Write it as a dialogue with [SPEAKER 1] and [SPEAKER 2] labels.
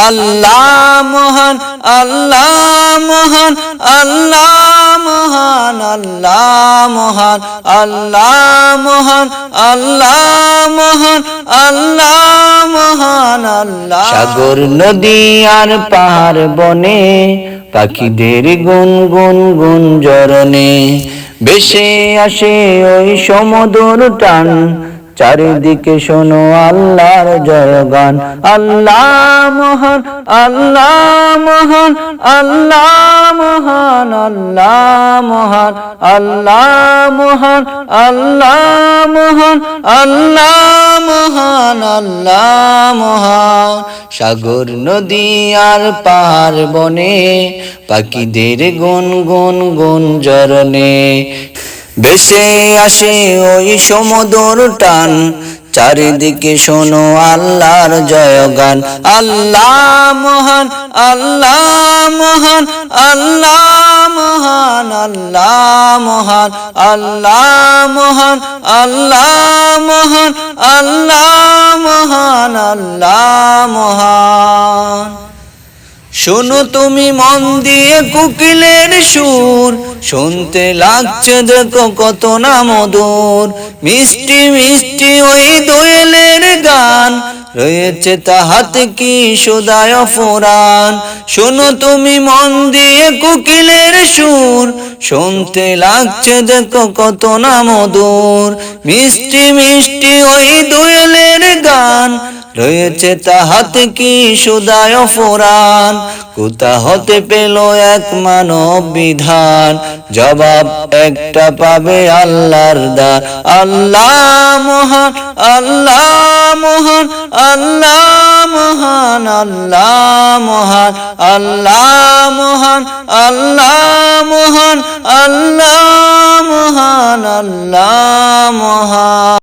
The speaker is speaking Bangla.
[SPEAKER 1] আল্লাহ মহান আল্লাহ মহান আল্লাহ মহান আল্লাহ মহান আল্লাহ মহান আল্লাহ মহান আল্লাহ মহান আল্লাহ সাগর নদী আর পাহাড় বনে পাখিদের গুন গুন গুন জরনে বেশে আসে ওই সমুদ্র টান চারিদিকে শোনো আল্লাহর জয়গান। আল্লাহ মহান আল্লাহ মহান আল্লাহ মহান আল্লাহ মহান আল্লাহ মহান আল্লাহ মহান আল্লাহ মহান আল্লাহ মহান। সাগর নদী আর পাহাড় বনে, পাখিদের গুন গুন গুন জরনে বেশে আসে ওই সমুদর টান। চারিদিকে শোনো আল্লাহর জয়গান। আল্লাহ মহান আল্লাহ মহান আল্লাহ মহান আল্লাহ মহান আল্লাহ মহান আল্লাহ মহান আল্লাহ মহান আল্লাহ মহান। শোনো তুমি মন দিয়ে কুকিলের সুর। শুনতে লাগছে দেখো কত না মধুর। মিষ্টি মিষ্টি ওই দোয়েলের গান। রয়েছে তাহাতে কি সুদায় ফোরান শোনো তুমি মন দিয়ে কুকিলের সুর। শুনতে লাগছে দেখো কত না মধুর। মিষ্টি মিষ্টি ওই দোয়েলের গান। রয়েছে তাহাতে কি সুদায় ফোরান? কোথা হতে পেল এক মানব বিধান। জবাব একটা পাবে আল্লাহর দান আল্লাহ মহান আল্লাহ মহান আল্লাহ মহান আল্লাহ মহান আল্লাহ মহান আল্লাহ মহান আল্লাহ মহান।